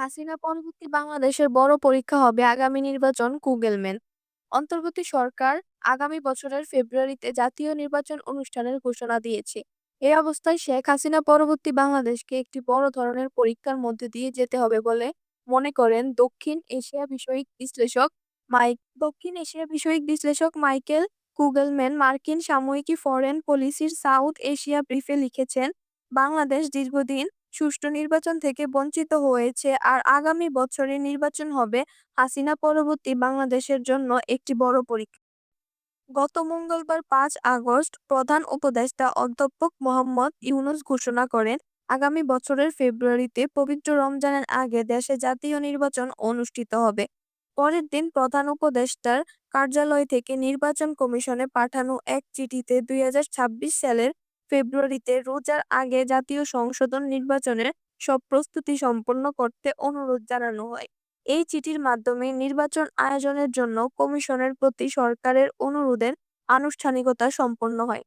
হাসিনা পরবর্তী বাংলাদেশের বড় পরীক্ষা হবে আগামী নির্বাচন কুগেলম্যান অন্তর্বর্তী সরকার আগামী বছরের ফেব্রুয়ারিতে জাতীয় নির্বাচন অনুষ্ঠানের ঘোষণা দিয়েছে। এই অবস্থায় শেখ হাসিনা পরবর্তী বাংলাদেশকে একটি বড় ধরনের পরীক্ষার মধ্যে দিয়ে যেতে হবে বলে মনে করেন দক্ষিণ এশিয়া বিষয়ক বিশ্লেষক মাইক দক্ষিণ এশিয়া বিষয়ক বিশ্লেষক মাইকেল কুগেলম্যান মার্কিন সাময়িকী ফরেন পলিসির সাউথ এশিয়া ব্রিফে লিখেছেন, বাংলাদেশ দীর্ঘদিন সুষ্ঠু নির্বাচন থেকে বঞ্চিত হয়েছে। আর আগামী বছরের নির্বাচন হবে হাসিনা পরবর্তী বাংলাদেশের জন্য একটি বড় পরীক্ষা। গত মঙ্গলবার পাঁচ আগস্ট প্রধান উপদেষ্টা অধ্যাপক মোহাম্মদ ইউনুস ঘোষণা করেন, আগামী বছরের ফেব্রুয়ারিতে পবিত্র রমজানের আগে দেশে জাতীয় নির্বাচন অনুষ্ঠিত হবে। পরের দিন প্রধান উপদেষ্টার কার্যালয় থেকে নির্বাচন কমিশনে পাঠানো এক চিঠিতে দুই হাজার ছাব্বিশ সালের ফেব্রুয়ারিতে রোজার আগে জাতীয় সংশোধন নির্বাচনের সব প্রস্তুতি সম্পন্ন করতে অনুরোধ জানানো হয়। এই চিঠির মাধ্যমে নির্বাচন আয়োজনের জন্য কমিশনের প্রতি সরকারের অনুরোধের আনুষ্ঠানিকতা সম্পন্ন হয়।